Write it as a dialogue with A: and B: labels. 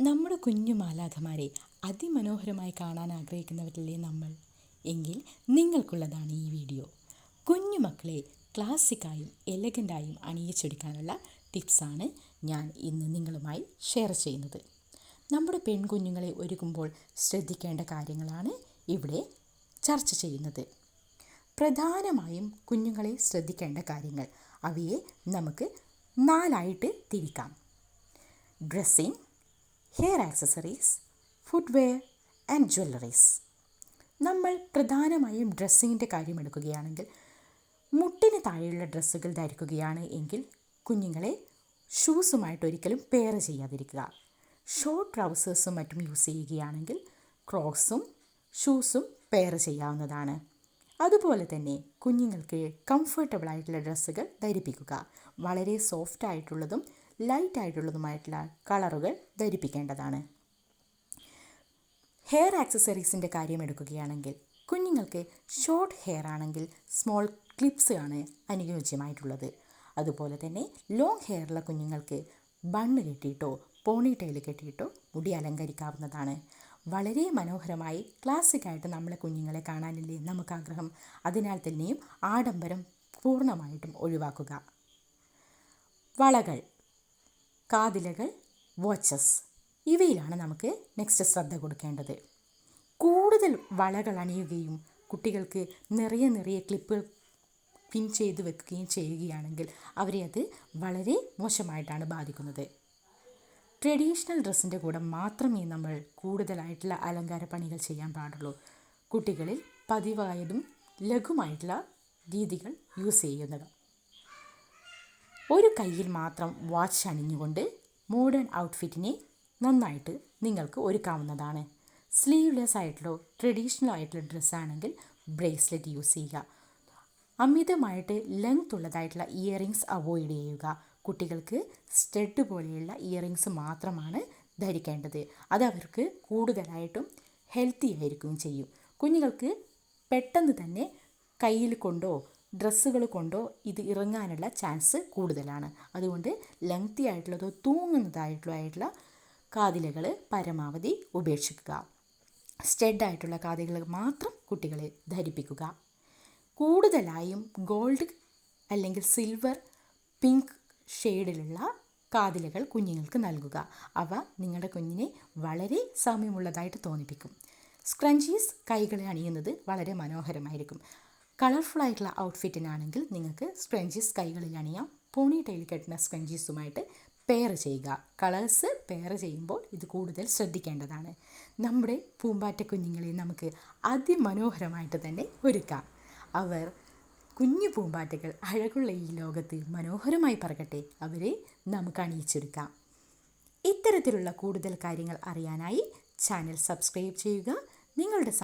A: നമ്മുടെ കുഞ്ഞു മാലാഖമാരെ അതിമനോഹരമായി കാണാൻ ആഗ്രഹിക്കുന്നവരല്ലേ നമ്മൾ? എങ്കിൽ നിങ്ങൾക്കുള്ളതാണ് ഈ വീഡിയോ. കുഞ്ഞു മക്കളെ ക്ലാസിക്കായും എലഗന്റായും അണിയിച്ചൊരുക്കാനുള്ള ടിപ്സാണ് ഞാൻ ഇന്ന് നിങ്ങളുമായി ഷെയർ ചെയ്യുന്നത്. നമ്മുടെ പെൺകുഞ്ഞുങ്ങളെ ഒരുക്കുമ്പോൾ ശ്രദ്ധിക്കേണ്ട കാര്യങ്ങളാണ് ഇവിടെ ചർച്ച ചെയ്യുന്നത്. പ്രധാനമായും കുഞ്ഞുങ്ങളെ ശ്രദ്ധിക്കേണ്ട കാര്യങ്ങൾ. അവയെ നമുക്ക് നാലായിട്ട് തിരിക്കാം. Dressing hair accessories footwear and jewelleries. നമ്മൾ പ്രധാനമായും ഡ്രസ്സിങ്ങിന്റെ കാര്യം എടുക്കുകയാണെങ്കിൽ മുട്ടിന് താഴെയുള്ള ഡ്രസ്സുകൾ ധരിക്കുകയാണ് എങ്കിൽ കുഞ്ഞുങ്ങളെ ഷൂസുമായിട്ട് ഒരിക്കലും പെയർ ചെയ്യാതിരിക്കുക. ഷോർട്ട് ട്രൗസേഴ്സും മറ്റും യൂസ് ചെയ്യുകയാണെങ്കിൽ ക്രോക്സും ഷൂസും പെയർ ചെയ്യാവുന്നതാണ്. അതുപോലെ തന്നെ കുഞ്ഞുങ്ങൾക്ക് കംഫർട്ടബിൾ ആയിട്ടുള്ള ഡ്രസ്സുകൾ ധരിപ്പിക്കുക. വളരെ സോഫ്റ്റ് ആയിട്ടുള്ളതും ലൈറ്റ് ആയിട്ടുള്ളതുമായിട്ടുള്ള കളറുകൾ ധരിപ്പിക്കേണ്ടതാണ്. ഹെയർ ആക്സസറീസിന്റെ കാര്യം എടുക്കുകയാണെങ്കിൽ കുഞ്ഞുങ്ങൾക്ക് ഷോർട്ട് ഹെയർ ആണെങ്കിൽ സ്മോൾ ക്ലിപ്സ് ആണ് അനുയോജ്യമായിട്ടുള്ളത്. അതുപോലെ തന്നെ ലോങ് ഹെയറുള്ള കുഞ്ഞുങ്ങൾക്ക് ബണ്ണ് കെട്ടിയിട്ടോ പോണി ടൈൽ കെട്ടിയിട്ടോ മുടി അലങ്കരിക്കാവുന്നതാണ്. വളരെ മനോഹരമായി ക്ലാസിക്കായിട്ട് നമ്മളെ കുഞ്ഞുങ്ങളെ കാണാനില്ലേ നമുക്ക് ആഗ്രഹം അതിനാൽ തന്നെയും ആഡംബരം പൂർണമായിട്ടും ഒഴിവാക്കുക. വളകൾ. കാതിലകൾ വാച്ചസ് ഇവയിലാണ് നമുക്ക് നെക്സ്റ്റ് ശ്രദ്ധ കൊടുക്കേണ്ടത്. കൂടുതൽ വളകൾ അണിയുകയും കുട്ടികൾക്ക് നിറയെ നിറയെ ക്ലിപ്പുകൾ പിൻ ചെയ്ത് വെക്കുകയും ചെയ്യുകയാണെങ്കിൽ അവരെ അത് വളരെ മോശമായിട്ടാണ് ബാധിക്കുന്നത്. ട്രഡീഷണൽ ഡ്രസ്സിന്റെ കൂടെ മാത്രമേ നമ്മൾ കൂടുതലായിട്ടുള്ള അലങ്കാര പണികൾ ചെയ്യാൻ പാടുള്ളൂ. കുട്ടികളിൽ പതിവായതും ലഘുമായിട്ടുള്ള രീതികൾ യൂസ് ചെയ്യുന്നത്. ഒരു കയ്യിൽ മാത്രം വാച്ച് അണിഞ്ഞുകൊണ്ട് മോഡേൺ ഔട്ട്ഫിറ്റിനെ നന്നായിട്ട് നിങ്ങൾക്ക് ഒരുക്കാവുന്നതാണ്. സ്ലീവ്ലെസ് ആയിട്ടുള്ള ട്രഡീഷണൽ ആയിട്ടുള്ള ഡ്രസ്സാണെങ്കിൽ ബ്രേസ്ലെറ്റ് യൂസ് ചെയ്യുക. അമിതമായിട്ട് ലെങ്ത് ഉള്ളതായിട്ടുള്ള ഇയറിങ്സ് അവോയ്ഡ് ചെയ്യുക. കുട്ടികൾക്ക് സ്റ്റഡ് പോലെയുള്ള ഇയറിങ്സ് മാത്രമാണ് ധരിക്കേണ്ടത്. അത് അവർക്ക് കൂടുതലായിട്ടും ഹെൽത്തി ആയിരിക്കുകയും ചെയ്യും. കുഞ്ഞുങ്ങൾക്ക് പെട്ടെന്ന് തന്നെ കയ്യിൽ കൊണ്ടോ ഡ്രസ്സുകൾ കൊണ്ടോ ഇത് ഇറങ്ങാനുള്ള ചാൻസ് കൂടുതലാണ്. അതുകൊണ്ട് ലെങ്തി ആയിട്ടുള്ളതോ തൂങ്ങുന്നതായിട്ടുള്ള ആയിട്ടുള്ള കാതിലകൾ പരമാവധി ഉപേക്ഷിക്കുക. സ്റ്റഡ് ആയിട്ടുള്ള കാതികൾ മാത്രം കുട്ടികളെ ധരിപ്പിക്കുക. കൂടുതലായും ഗോൾഡ് അല്ലെങ്കിൽ സിൽവർ പിങ്ക് ഷെയ്ഡിലുള്ള കാതിലകൾ കുഞ്ഞുങ്ങൾക്ക് നൽകുക. അവ നിങ്ങളുടെ കുഞ്ഞിനെ വളരെ സാമ്യമുള്ളതായിട്ട് തോന്നിപ്പിക്കും. സ്ക്രഞ്ചീസ് കൈകളെ അണിയുന്നത് വളരെ മനോഹരമായിരിക്കും. കളർഫുൾ ആയിട്ടുള്ള ഔട്ട്ഫിറ്റിനാണെങ്കിൽ നിങ്ങൾക്ക് സ്ക്രഞ്ചീസ് കൈകളിൽ അണിയാം. പോണി ടൈൽ കെട്ടുന്ന സ്ക്രഞ്ചീസുമായിട്ട് പെയർ ചെയ്യുക. കളേഴ്സ് പെയർ ചെയ്യുമ്പോൾ ഇത് കൂടുതൽ ശ്രദ്ധിക്കേണ്ടതാണ്. നമ്മുടെ പൂമ്പാറ്റ കുഞ്ഞുങ്ങളെ നമുക്ക് അതിമനോഹരമായിട്ട് തന്നെ ഒരുക്കാം. അവർ കുഞ്ഞു പൂമ്പാറ്റകൾ അഴകുള്ള ഈ ലോകത്ത് മനോഹരമായി പറകട്ടെ. അവരെ നമുക്ക് അണിയിച്ചെടുക്കാം ഇത്തരത്തിലുള്ള കൂടുതൽ കാര്യങ്ങൾ അറിയാനായി ചാനൽ സബ്സ്ക്രൈബ് ചെയ്യുക. നിങ്ങളുടെ